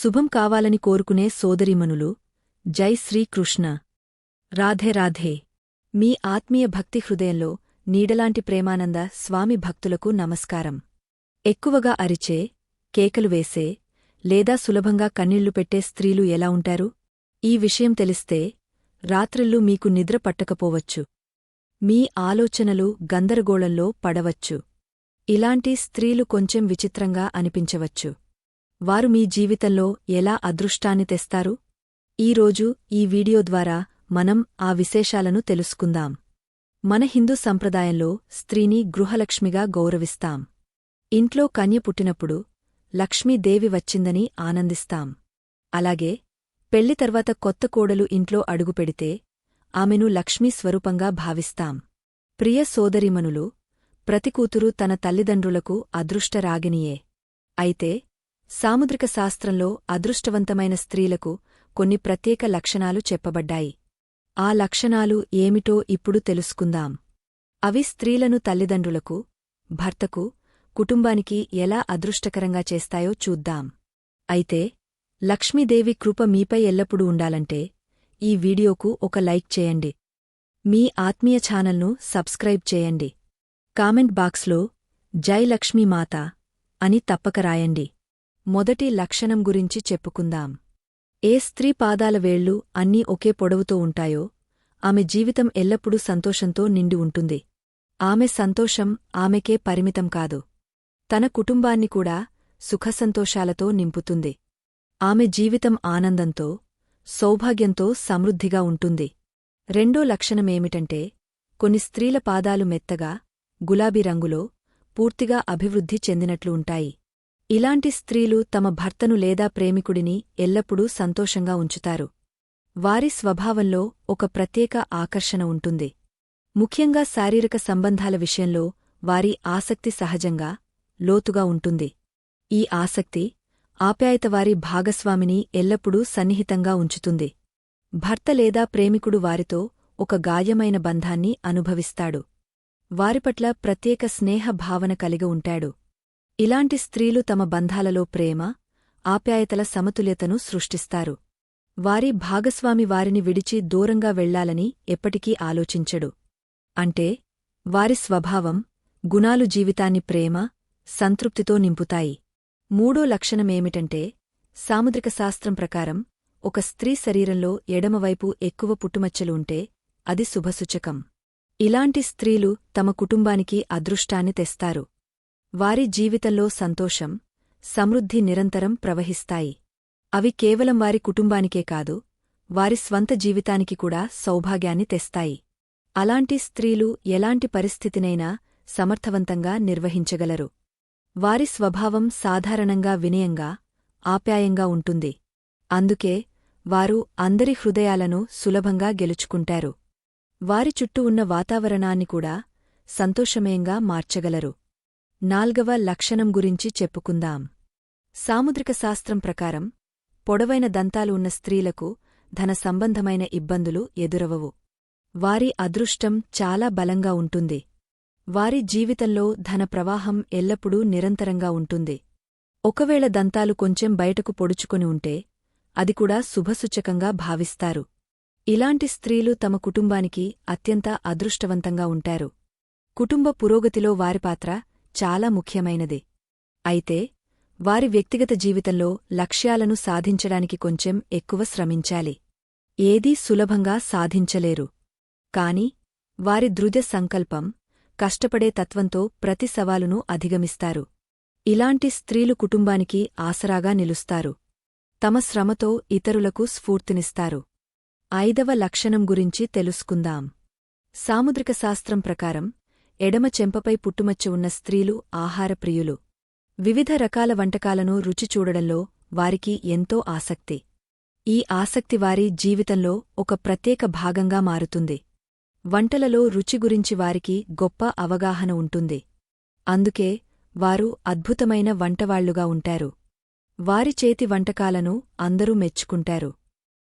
శుభం కావాలని కోరుకునే సోదరిమనులు జై శ్రీకృష్ణ. రాధే రాధే. మీ ఆత్మీయ భక్తి హృదయంలో నీడలాంటి ప్రేమానంద స్వామి భక్తులకు నమస్కారం. ఎక్కువగా అరిచే కేకలు వేసే లేదా సులభంగా కన్నీళ్ళు పెట్టే స్త్రీలు ఎలా ఉంటారు? ఈ విషయం తెలిస్తే రాత్రిళ్ళు మీకు నిద్ర పట్టకపోవచ్చు. మీ ఆలోచనలు గందరగోళంలో పడవచ్చు. ఇలాంటి స్త్రీలు కొంచెం విచిత్రంగా అనిపించవచ్చు. వారు మీ జీవితంలో ఎలా అదృష్టాన్ని తెస్తారు? ఈరోజు ఈ వీడియో ద్వారా మనం ఆ విశేషాలను తెలుసుకుందాం. మన హిందూ సంప్రదాయంలో స్త్రీని గృహలక్ష్మిగా గౌరవిస్తాం. ఇంట్లో కన్య పుట్టినప్పుడు లక్ష్మీదేవి వచ్చిందని ఆనందిస్తాం. అలాగే పెళ్ళి తర్వాత కొత్త కోడలు ఇంట్లో అడుగుపెడితే ఆమెను లక్ష్మీ స్వరూపంగా భావిస్తాం. ప్రియ సోదరిమనులు ప్రతికూతురు తన తల్లిదండ్రులకు అదృష్టరాగినియే అయితే సాముద్రిక శాస్త్రంలో అదృష్టవంతమైన స్త్రీలకు కొన్ని ప్రత్యేక లక్షణాలు చెప్పబడ్డాయి. ఆ లక్షణాలు ఏమిటో ఇప్పుడు తెలుసుకుందాం. అవి స్త్రీలను తల్లిదండ్రులకు భర్తకు కుటుంబానికి ఎలా అదృష్టకరంగా చేస్తాయో చూద్దాం. అయితే లక్ష్మీదేవి కృప మీపై ఎల్లప్పుడూ ఉండాలంటే ఈ వీడియోకు ఒక లైక్ చేయండి. మీ ఆత్మీయ ఛానల్ను సబ్స్క్రైబ్ చేయండి. కామెంట్ బాక్స్లో జై లక్ష్మీమాత అని తప్పక రాయండి. మొదటి లక్షణం గురించి చెప్పుకుందాం. ఏ స్త్రీ పాదాల వేళ్ళు అన్నీ ఒకే పొడవుతో ఉంటాయో ఆమె జీవితం ఎల్లప్పుడూ సంతోషంతో నిండి ఉంటుంది. ఆమె సంతోషం ఆమెకే పరిమితం కాదు. తన కుటుంబాన్ని కూడా సుఖసంతోషాలతో నింపుతుంది. ఆమె జీవితం ఆనందంతో సౌభాగ్యంతో సమృద్ధిగా ఉంటుంది. రెండో లక్షణమేమిటంటే కొన్ని స్త్రీల పాదాలు మెత్తగా గులాబీ రంగులో పూర్తిగా అభివృద్ధి చెందినట్లు ఉంటాయి. ఇలాంటి స్త్రీలు తమ భర్తను లేదా ప్రేమికుడిని ఎల్లప్పుడూ సంతోషంగా ఉంచుతారు. వారి స్వభావంలో ఒక ప్రత్యేక ఆకర్షణ ఉంటుంది. ముఖ్యంగా శారీరక సంబంధాల విషయంలో వారి ఆసక్తి సహజంగా లోతుగా ఉంటుంది. ఈ ఆసక్తి ఆప్యాయత వారి భాగస్వామిని ఎల్లప్పుడూ సన్నిహితంగా ఉంచుతుంది. భర్త లేదా ప్రేమికుడు వారితో ఒక గాయమైన బంధాన్ని అనుభవిస్తాడు. వారిపట్ల ప్రత్యేక స్నేహ భావన కలిగి ఉంటాడు. ఇలాంటి స్త్రీలు తమ బంధాలలో ప్రేమ ఆప్యాయతల సమతుల్యతను సృష్టిస్తారు. వారి భాగస్వామి వారిని విడిచి దూరంగా వెళ్ళాలని ఎప్పటికీ ఆలోచించడు. అంటే వారి స్వభావం గుణాలు జీవితాన్ని ప్రేమ సంతృప్తితో నింపుతాయి. మూడో లక్షణమేమిటంటే సాముద్రిక శాస్త్రం ప్రకారం ఒక స్త్రీ శరీరంలో ఎడమవైపు ఎక్కువ పుట్టుమచ్చలు ఉంటే అది శుభసూచకం. ఇలాంటి స్త్రీలు తమ కుటుంబానికి అదృష్టాన్ని తెస్తారు. వారి జీవితంలో సంతోషం సమృద్ధి నిరంతరం ప్రవహిస్తాయి. అవి కేవలం వారి కుటుంబానికే కాదు వారి స్వంత జీవితానికి కూడా సౌభాగ్యాన్ని తెస్తాయి. అలాంటి స్త్రీలు ఎలాంటి పరిస్థితినైనా సమర్థవంతంగా నిర్వహించగలరు. వారి స్వభావం సాధారణంగా వినయంగా ఆప్యాయంగా ఉంటుంది. అందుకే వారు అందరి హృదయాలను సులభంగా గెలుచుకుంటారు. వారి చుట్టూ ఉన్న వాతావరణాన్ని కూడా సంతోషమయంగా మార్చగలరు. నాల్గవ లక్షణం గురించి చెప్పుకుందాం. సాముద్రిక శాస్త్రం ప్రకారం పొడవైన దంతాలు ఉన్న స్త్రీలకు ధన సంబంధమైన ఇబ్బందులు ఎదురవవు. వారి అదృష్టం చాలా బలంగా ఉంటుంది. వారి జీవితంలో ధన ప్రవాహం ఎల్లప్పుడూ నిరంతరంగా ఉంటుంది. ఒకవేళ దంతాలు కొంచెం బయటకు పొడుచుకొని ఉంటే అది కూడా శుభసూచకంగా భావిస్తారు. ఇలాంటి స్త్రీలు తమ కుటుంబానికి అత్యంత అదృష్టవంతంగా ఉంటారు. కుటుంబ పురోగతిలో వారి పాత్ర చాలా ముఖ్యమైనది. అయితే వారి వ్యక్తిగత జీవితంలో లక్ష్యాలను సాధించడానికి కొంచెం ఎక్కువ శ్రమించాలి. ఏదీ సులభంగా సాధించలేరు. కాని వారి దృఢ సంకల్పం కష్టపడే తత్వంతో ప్రతి సవాలును అధిగమిస్తారు. ఇలాంటి స్త్రీలు కుటుంబానికి ఆసరాగా నిలుస్తారు. తమ శ్రమతో ఇతరులకు స్ఫూర్తినిస్తారు. ఐదవ లక్షణం గురించి తెలుసుకుందాం. సాముద్రిక శాస్త్రం ప్రకారం ఎడమ చెంపపై పుట్టుమచ్చ ఉన్న స్త్రీలు ఆహారప్రియులు. వివిధ రకాల వంటకాలను రుచి చూడడంలో వారికి ఎంతో ఆసక్తి. ఈ ఆసక్తి వారి జీవితంలో ఒక ప్రత్యేక భాగంగా మారుతుంది. వంటలలో రుచి గురించి వారికి గొప్ప అవగాహన ఉంటుంది. అందుకే వారు అద్భుతమైన వంటవాళ్ళుగా ఉంటారు. వారి చేతి వంటకాలను అందరూ మెచ్చుకుంటారు.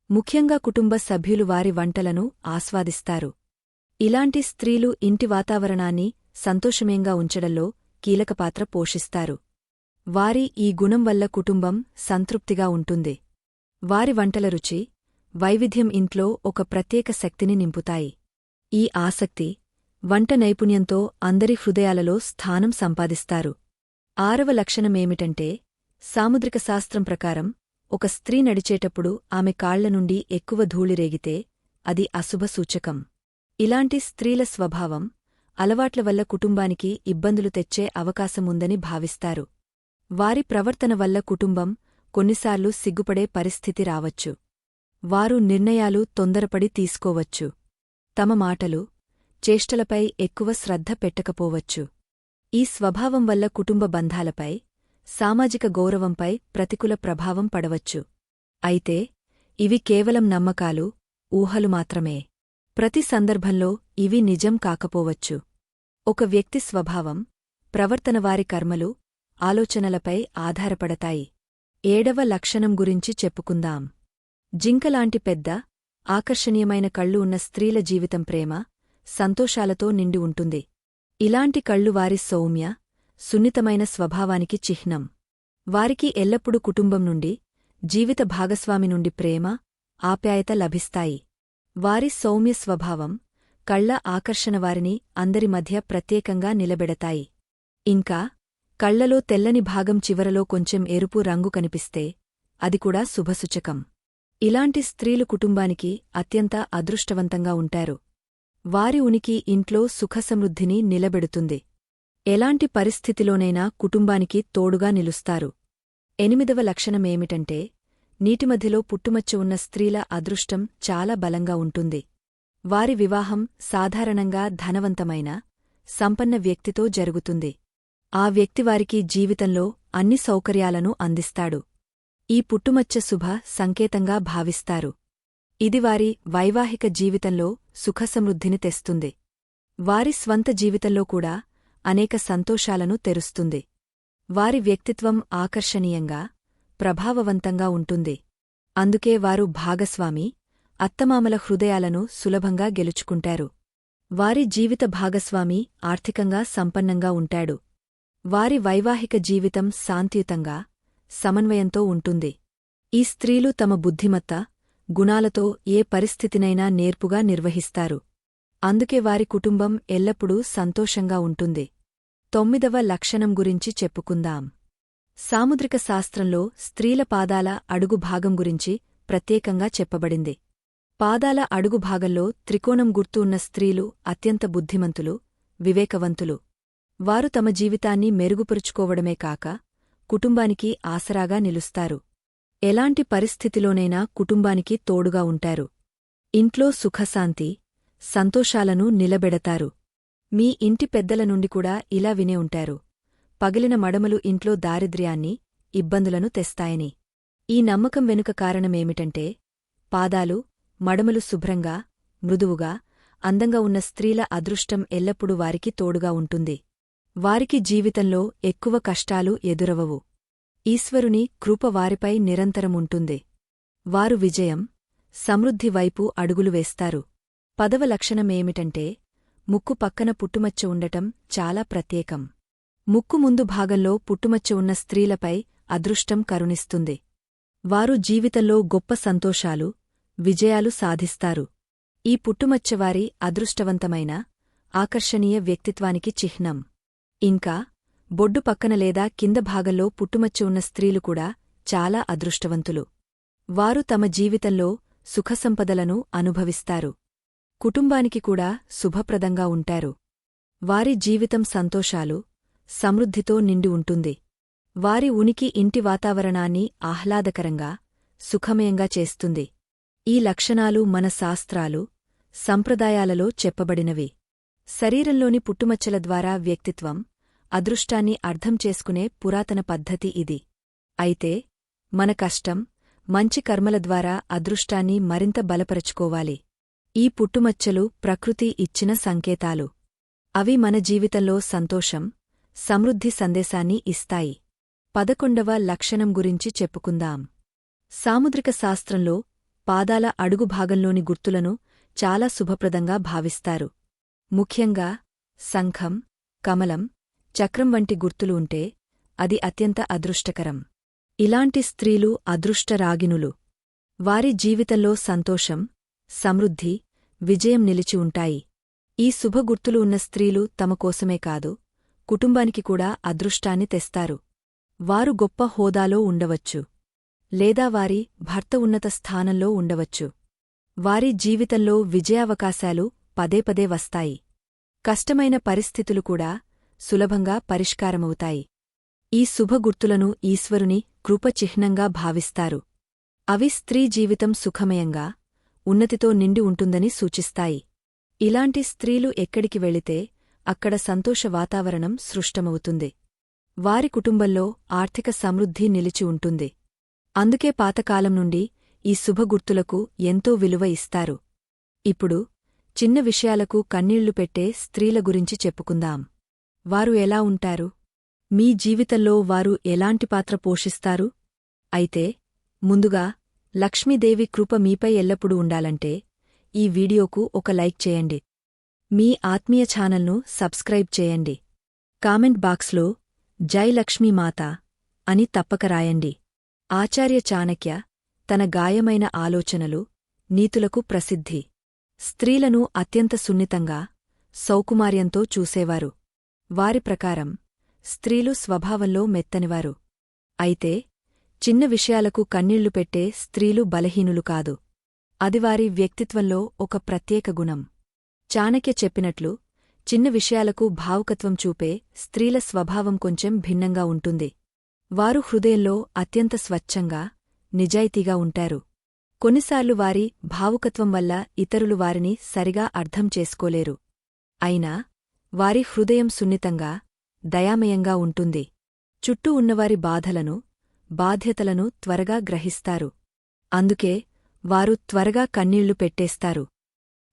ముఖ్యంగా కుటుంబ సభ్యులు వారి వంటలను ఆస్వాదిస్తారు. ఇలాంటి స్త్రీలు ఇంటి వాతావరణాన్ని సంతోషమేంగా ఉంచడంలో కీలకపాత్ర పోషిస్తారు. వారి ఈ గుణం వల్ల కుటుంబం సంతృప్తిగా ఉంటుంది. వారి వంటల రుచి వైవిధ్యం ఇంట్లో ఒక ప్రత్యేక శక్తిని నింపుతాయి. ఈ ఆసక్తి వంట నైపుణ్యంతో అందరి హృదయాలలో స్థానం సంపాదిస్తారు. ఆరవ లక్షణమేమిటంటే సాముద్రిక శాస్త్రం ప్రకారం ఒక స్త్రీ నడిచేటప్పుడు ఆమె కాళ్ళ నుండి ఎక్కువ ధూళిరేగితే అది అశుభ సూచకం. ఇలాంటి స్త్రీల స్వభావం అలవాట్ల వల్ల కుటుంబానికి ఇబ్బందులు తెచ్చే అవకాశముందని భావిస్తారు. వారి ప్రవర్తన వల్ల కుటుంబం కొన్నిసార్లు సిగ్గుపడే పరిస్థితి రావచ్చు. వారు నిర్ణయాలు తొందరపడి తీసుకోవచ్చు. తమ మాటలు చేష్టలపై ఎక్కువ శ్రద్ధ పెట్టకపోవచ్చు. ఈ స్వభావం వల్ల కుటుంబ బంధాలపై సామాజిక గౌరవంపై ప్రతికూల ప్రభావం పడవచ్చు. అయితే ఇవి కేవలం నమ్మకాలు ఊహలు మాత్రమే. ప్రతి సందర్భంలో ఇవి నిజం కాకపోవచ్చు. ఒక వ్యక్తి స్వభావం ప్రవర్తన వారి కర్మలు ఆలోచనలపై ఆధారపడతాయి. ఏడవ లక్షణం గురించి చెప్పుకుందాం. జింకలాంటి పెద్ద ఆకర్షణీయమైన కళ్ళు ఉన్న స్త్రీల జీవితం ప్రేమ సంతోషాలతో నిండి ఉంటుంది. ఇలాంటి కళ్ళు వారి సౌమ్య సున్నితమైన స్వభావానికి చిహ్నం. వారికి ఎల్లప్పుడూ కుటుంబం నుండి జీవిత భాగస్వామి నుండి ప్రేమ ఆప్యాయత లభిస్తాయి. వారి సౌమ్య స్వభావం కళ్ళ ఆకర్షణ వారిని అందరి మధ్య ప్రత్యేకంగా నిలబెడతాయి. ఇంకా కళ్ళలో తెల్లని భాగం చివరలో కొంచెం ఎరుపు రంగు కనిపిస్తే అది కూడా శుభసూచకం. ఇలాంటి స్త్రీలు కుటుంబానికి అత్యంత అదృష్టవంతంగా ఉంటారు. వారి ఉనికి ఇంట్లో సుఖసమృద్ధిని నిలబెడుతుంది. ఎలాంటి పరిస్థితిలోనైనా కుటుంబానికి తోడుగా నిలుస్తారు. ఎనిమిదవ లక్షణమేమిటంటే నీటిమధ్యలో పుట్టుమచ్చ ఉన్న స్త్రీల అదృష్టం చాలా బలంగా ఉంటుంది. వారి వివాహం సాధారణంగా ధనవంతమైన సంపన్న వ్యక్తితో జరుగుతుంది. ఆ వ్యక్తి వారికి జీవితంలో అన్ని సౌకర్యాలను అందిస్తాడు. ఈ పుట్టుమచ్చ శుభ సంకేతంగా భావిస్తారు. ఇది వారి వైవాహిక జీవితంలో సుఖసమృద్ధిని తెస్తుంది. వారి స్వంత జీవితంలో కూడా అనేక సంతోషాలను తెరుస్తుంది. వారి వ్యక్తిత్వం ఆకర్షణీయంగా ప్రభావవంతంగా ఉంటుంది. అందుకే వారు భాగస్వామి అత్తమామల హృదయాలను సులభంగా గెలుచుకుంటారు. వారి జీవిత భాగస్వామి ఆర్థికంగా సంపన్నంగా ఉంటాడు. వారి వైవాహిక జీవితం శాంతియుతంగా సమన్వయంతో ఉంటుంది. ఈ స్త్రీలు తమ బుద్ధిమత్త గుణాలతో ఏ పరిస్థితినైనా నేర్పుగా నిర్వహిస్తారు. అందుకే వారి కుటుంబం ఎల్లప్పుడూ సంతోషంగా ఉంటుంది. తొమ్మిదవ లక్షణం గురించి చెప్పుకుందాం. సాముద్రిక శాస్త్రంలో స్త్రీల పాదాల అడుగు భాగం గురించి ప్రత్యేకంగా చెప్పబడింది. పాదాల అడుగు భాగంలో త్రికోణం గుర్తు ఉన్న స్త్రీలు అత్యంత బుద్ధిమంతులు వివేకవంతులు. వారు తమ జీవితాన్ని మెరుగుపరుచుకోవడమే కాక కుటుంబానికి ఆసరాగా నిలుస్తారు. ఎలాంటి పరిస్థితిలోనైనా కుటుంబానికి తోడుగా ఉంటారు. ఇంట్లో సుఖశాంతి సంతోషాలను నిలబెడతారు. మీ ఇంటి పెద్దల నుండి కూడా ఇలా వినే ఉంటారు. పగిలిన మడమలు ఇంట్లో దారిద్ర్యాన్ని ఇబ్బందులను తెస్తాయని. ఈ నమ్మకం వెనుక కారణమేమిటంటే పాదాలు మడమలు శుభ్రంగా మృదువుగా అందంగా ఉన్న స్త్రీల అదృష్టం ఎల్లప్పుడూ వారికి తోడుగా ఉంటుంది. వారికి జీవితంలో ఎక్కువ కష్టాలు ఎదురవవు. ఈశ్వరుని కృప వారిపై నిరంతరముంటుంది వారు విజయం సమృద్ధి వైపు అడుగులు వేస్తారు. పదవ లక్షణమేమిటంటే ముక్కు పక్కన పుట్టుమచ్చ ఉండటం చాలా ప్రత్యేకం. ముక్కు ముందు భాగంలో పుట్టుమచ్చ ఉన్న స్త్రీలపై అదృష్టం కరుణిస్తుంది. వారు జీవితంలో గొప్ప సంతోషాలు విజయాలు సాధిస్తారు. ఈ పుట్టుమచ్చవారి అదృష్టవంతమైన ఆకర్షణీయ వ్యక్తిత్వానికి చిహ్నం. ఇంకా బొడ్డు పక్కన లేదా కింద భాగంలో పుట్టుమచ్చ ఉన్న స్త్రీలు కూడా చాలా అదృష్టవంతులు. వారు తమ జీవితంలో సుఖసంపదలను అనుభవిస్తారు. కుటుంబానికి కూడా శుభప్రదంగా ఉంటారు. వారి జీవితం సంతోషాలు సమృద్ధితో నిండి ఉంటుంది. వారి ఉనికి ఇంటి వాతావరణాన్ని ఆహ్లాదకరంగా సుఖమయంగా చేస్తుంది. ఈ లక్షణాలు మన శాస్త్రాలు సంప్రదాయాలలో చెప్పబడినవి. శరీరంలోని పుట్టుమచ్చల ద్వారా వ్యక్తిత్వం అదృష్టాన్ని అర్థం చేసుకునే పురాతన పద్ధతి ఇది. అయితే మన కష్టం మంచి కర్మల ద్వారా అదృష్టాన్ని మరింత బలపరచుకోవాలి. ఈ పుట్టుమచ్చలు ప్రకృతి ఇచ్చిన సంకేతాలు. అవి మన జీవితంలో సంతోషం సమృద్ధి సందేశాన్ని ఇస్తాయి. పదకొండవ లక్షణం గురించి చెప్పుకుందాం. సాముద్రిక శాస్త్రంలో పాదాల అడుగు భాగంలోని గుర్తులను చాలా శుభప్రదంగా భావిస్తారు. ముఖ్యంగా శంఖం కమలం చక్రం వంటి గుర్తులు ఉంటే అది అత్యంత అదృష్టకరం. ఇలాంటి స్త్రీలు అదృష్టరాగినులు వారి జీవితంలో సంతోషం సమృద్ధి విజయం నిలిచి ఉంటాయి. ఈ శుభగుర్తులు ఉన్న స్త్రీలు తమ కోసమే కాదు కుటుంబానికి కూడా అదృష్టాన్ని తెస్తారు. వారు గొప్ప హోదాలో ఉండవచ్చు. లేదా వారి భర్త ఉన్నత స్థానంలో ఉండవచ్చు. వారి జీవితంలో విజయావకాశాలు పదే పదే వస్తాయి. కష్టమైన పరిస్థితులు కూడా సులభంగా పరిష్కారమవుతాయి. ఈ శుభగుర్తులను ఈశ్వరుని కృపచిహ్నంగా భావిస్తారు. అవి స్త్రీ జీవితం సుఖమయంగా ఉన్నతితో నిండి ఉంటుందని సూచిస్తాయి. ఇలాంటి స్త్రీలు ఎక్కడికి వెళితే అక్కడ సంతోష వాతావరణం సృష్టమవుతుంది. వారి కుటుంబంలో ఆర్థిక సమృద్ధి నిలిచి ఉంటుంది. అందుకే పాతకాలం నుండి ఈ శుభగుర్తులకు ఎంతో విలువ ఇస్తారు. ఇప్పుడు చిన్న విషయాలకు కన్నీళ్ళు పెట్టే స్త్రీల గురించి చెప్పుకుందాం. వారు ఎలా ఉంటారు? మీ జీవితంలో వారు ఎలాంటి పాత్ర పోషిస్తారు? అయితే ముందుగా లక్ష్మీదేవి కృప మీపై ఎల్లప్పుడూ ఉండాలంటే ఈ వీడియోకు ఒక లైక్ చేయండి. మీ ఆత్మీయ ఛానల్ను సబ్స్క్రైబ్ చేయండి. కామెంట్ బాక్స్లో జై లక్ష్మీమాత అని తప్పక రాయండి. ఆచార్య చాణక్య తన గాయమైన ఆలోచనలు నీతులకు ప్రసిద్ధి. స్త్రీలను అత్యంత సున్నితంగా సౌకుమార్యంతో చూసేవారు. వారి ప్రకారం స్త్రీలు స్వభావంలో మెత్తనివారు. అయితే చిన్న విషయాలకు కన్నీళ్ళు పెట్టే స్త్రీలు బలహీనులు కాదు. అది వారి వ్యక్తిత్వంలో ఒక ప్రత్యేక గుణం. చాణక్య చెప్పినట్లు చిన్న విషయాలకు భావుకత్వం చూపే స్త్రీల స్వభావం కొంచెం భిన్నంగా ఉంటుంది. వారు హృదయంలో అత్యంత స్వచ్ఛంగా నిజాయితీగా ఉంటారు. కొన్నిసార్లు వారి భావుకత్వం వల్ల ఇతరులు వారిని సరిగా అర్థం చేసుకోలేరు. అయినా వారి హృదయం సున్నితంగా దయామయంగా ఉంటుంది. చుట్టూ ఉన్నవారి బాధలను బాధ్యతలను త్వరగా గ్రహిస్తారు. అందుకే వారు త్వరగా కన్నీళ్ళు పెట్టేస్తారు.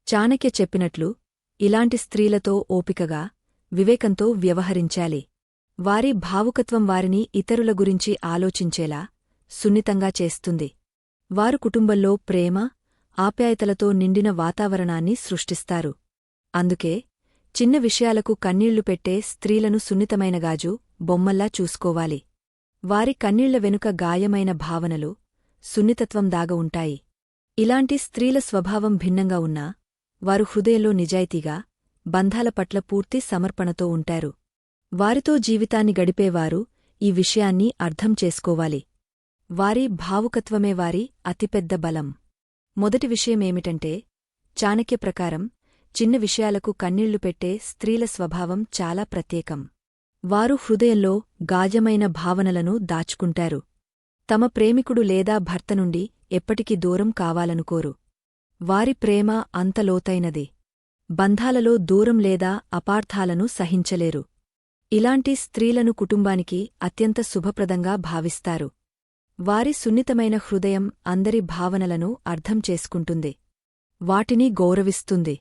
చాణక్య చెప్పినట్లు ఇలాంటి స్త్రీలతో ఓపికగా వివేకంతో వ్యవహరించాలి. వారి భావుకత్వం వారిని ఇతరుల గురించి ఆలోచించేలా సున్నితంగా చేస్తుంది. వారు కుటుంబంలో ప్రేమ ఆప్యాయతలతో నిండిన వాతావరణాన్ని సృష్టిస్తారు. అందుకే చిన్న విషయాలకు కన్నీళ్ళు పెట్టే స్త్రీలను సున్నితమైన గాజు బొమ్మల్లా చూసుకోవాలి. వారి కన్నీళ్ళ వెనుక గాయమైన భావనలు సున్నితత్వం దాగ ఉంటాయి. ఇలాంటి స్త్రీల స్వభావం భిన్నంగా ఉన్నా వారు హృదయంలో నిజాయితీగా బంధాల పట్ల పూర్తి సమర్పణతో ఉంటారు. వారితో జీవితాన్ని గడిపేవారు ఈ విషయాన్ని అర్థం చేసుకోవాలి. వారి భావుకత్వమే వారి అతిపెద్ద బలం. మొదటి విషయమేమిటంటే చాణక్య ప్రకారం చిన్న విషయాలకు కన్నీళ్ళు పెట్టే స్త్రీల స్వభావం చాలా ప్రత్యేకం. వారు హృదయంలో గాజమైన భావనలను దాచుకుంటారు. తమ ప్రేమికుడు లేదా భర్త నుండి ఎప్పటికీ దూరం కావాలనుకోరు. వారి ప్రేమ అంత లోతైనది. బంధాలలో దూరం లేదా అపార్థాలను సహించలేరు. ఇలాంటి స్త్రీలను కుటుంబానికి అత్యంత శుభప్రదంగా భావిస్తారు. వారి సున్నితమైన హృదయం అందరి భావనలను అర్థం చేసుకుంటుంది. వాటిని గౌరవిస్తుంది.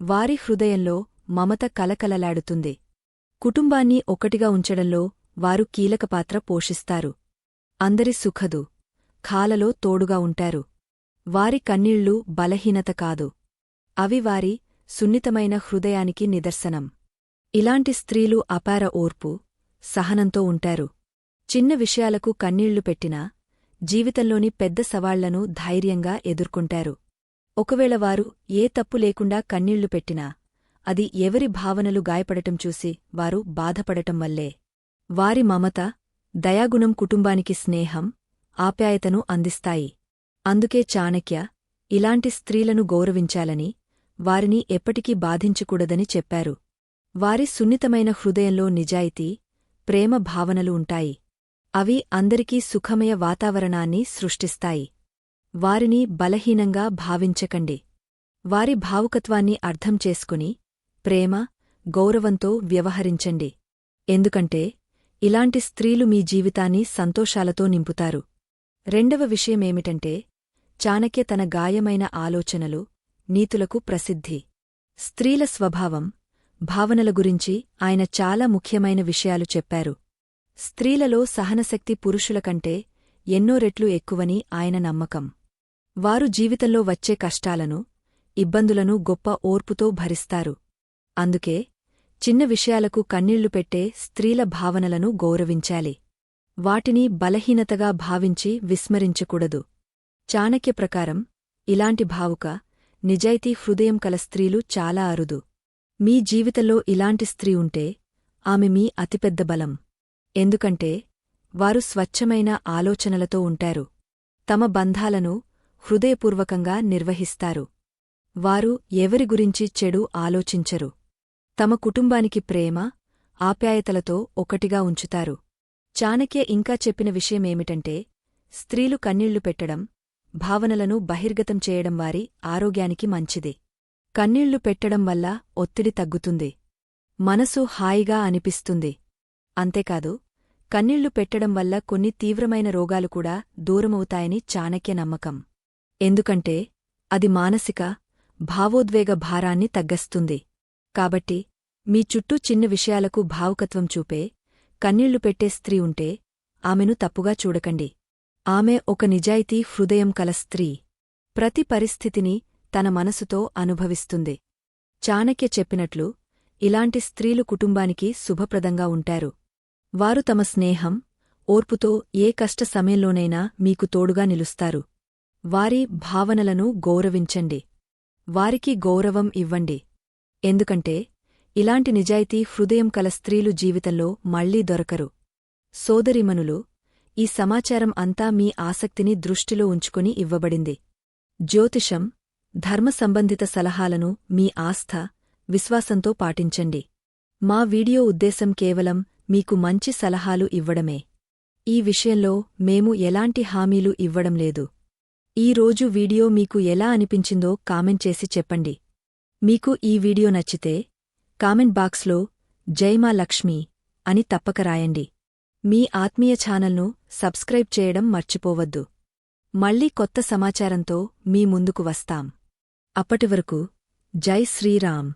వారి హృదయంలో మమత కలకలలాడుతుంది. కుటుంబాన్ని ఒకటిగా ఉంచడంలో వారు కీలకపాత్ర పోషిస్తారు. అందరి సుఖదు ఖాలలో తోడుగా ఉంటారు. వారి కన్నీళ్ళు బలహీనత కాదు. అవి వారి సున్నితమైన హృదయానికి నిదర్శనం. ఇలాంటి స్త్రీలు అపార ఓర్పు సహనంతో ఉంటారు. చిన్న విషయాలకు కన్నీళ్ళు పెట్టినా జీవితంలోని పెద్ద సవాళ్ళను ధైర్యంగా ఎదుర్కొంటారు. ఒకవేళ వారు ఏ తప్పు లేకుండా కన్నీళ్ళు పెట్టినా అది ఎవరి భావనలు గాయపడటం చూసి వారు బాధపడటం వల్లే. వారి మమత దయాగుణం కుటుంబానికి స్నేహం ఆప్యాయతను అందిస్తాయి. అందుకే చాణక్య ఇలాంటి స్త్రీలను గౌరవించాలని వారిని ఎప్పటికీ బాధించకూడదని చెప్పారు. వారి సున్నితమైన హృదయంలో నిజాయితీ ప్రేమ భావనలు ఉంటాయి. అవి అందరికీ సుఖమయ వాతావరణాన్ని సృష్టిస్తాయి. వారిని బలహీనంగా భావించకండి. వారి భావుకత్వాన్ని అర్థం చేసుకుని ప్రేమ గౌరవంతో వ్యవహరించండి. ఎందుకంటే ఇలాంటి స్త్రీలు మీ జీవితాన్ని సంతోషాలతో నింపుతారు. రెండవ విషయమేమిటంటే చాణక్య తన గాయమైన ఆలోచనలు నీతులకు ప్రసిద్ధి. స్త్రీల స్వభావం భావనల గురించి ఆయన చాలా ముఖ్యమైన విషయాలు చెప్పారు. స్త్రీలలో సహనశక్తి పురుషుల కంటే ఎన్నో రెట్లు ఎక్కువని ఆయన నమ్మకం. వారు జీవితంలో వచ్చే కష్టాలను ఇబ్బందులను గొప్ప ఓర్పుతో భరిస్తారు. అందుకే చిన్న విషయాలకు కన్నీళ్ళు పెట్టే స్త్రీల భావనలను గౌరవించాలి. వాటిని బలహీనతగా భావించి విస్మరించకూడదు. చాణక్య ప్రకారం ఇలాంటి భావుక నిజాయితీ హృదయం కల స్త్రీలు చాలా అరుదు. మీ జీవితంలో ఇలాంటి స్త్రీ ఉంటే ఆమె మీ అతిపెద్ద బలం. ఎందుకంటే వారు స్వచ్ఛమైన ఆలోచనలతో ఉంటారు. తమ బంధాలను హృదయపూర్వకంగా నిర్వహిస్తారు. వారు ఎవరి గురించి చెడు ఆలోచించరు. తమ కుటుంబానికి ప్రేమ ఆప్యాయతలతో ఒకటిగా ఉంచుతారు. చాణక్య ఇంకా చెప్పిన విషయమేమిటంటే స్త్రీలు కన్నీళ్ళు పెట్టడం భావనలను బహిర్గతం చేయడం వారి ఆరోగ్యానికి మంచిది. కన్నీళ్ళు పెట్టడం వల్ల ఒత్తిడి తగ్గుతుంది. మనసు హాయిగా అనిపిస్తుంది. అంతేకాదు కన్నీళ్ళు పెట్టడం వల్ల కొన్ని తీవ్రమైన రోగాలు కూడా దూరమవుతాయని చాణక్య నమ్మకం. ఎందుకంటే అది మానసిక భావోద్వేగ భారాన్ని తగ్గస్తుంది. కాబట్టి మీ చుట్టూ చిన్న విషయాలకు భావుకత్వం చూపే కన్నీళ్ళు పెట్టే స్త్రీ ఉంటే ఆమెను తప్పుగా చూడకండి. ఆమె ఒక నిజాయితీ హృదయం కల స్త్రీ. ప్రతి పరిస్థితిని తన మనసుతో అనుభవిస్తుంది. చాణక్య చెప్పినట్లు ఇలాంటి స్త్రీలు కుటుంబానికి శుభప్రదంగా ఉంటారు. వారు తమ స్నేహం ఓర్పుతో ఏ కష్ట సమయంలోనైనా మీకు తోడుగా నిలుస్తారు. వారి భావనలను గౌరవించండి. వారికి గౌరవం ఇవ్వండి. ఎందుకంటే ఇలాంటి నిజాయితీ హృదయం కల స్త్రీలు జీవితంలో మళ్ళీ దొరకరు. సోదరిమనులు ఈ సమాచారం అంతా మీ ఆసక్తిని దృష్టిలో ఉంచుకుని ఇవ్వబడింది. జ్యోతిషం ధర్మ సంబంధిత సలహాలను మీ ఆస్థ విశ్వాసంతో పాటించండి. మా వీడియో ఉద్దేశం కేవలం మీకు మంచి సలహాలు ఇవ్వడమే. ఈ విషయంలో మేము ఎలాంటి హామీలు ఇవ్వడం లేదు. ఈ రోజు వీడియో మీకు ఎలా అనిపించిందో కామెంట్ చేసి చెప్పండి. మీకు ఈ వీడియో నచ్చితే కామెంట్ బాక్స్లో జైమా లక్ష్మి అని తప్పక రాయండి. మీ ఆత్మీయ ఛానల్ను సబ్స్క్రైబ్ చేయడం మర్చిపోవద్దు. మళ్ళీ కొత్త సమాచారంతో మీ ముందుకు వస్తాం. అప్పటివరకు జై శ్రీరామ్.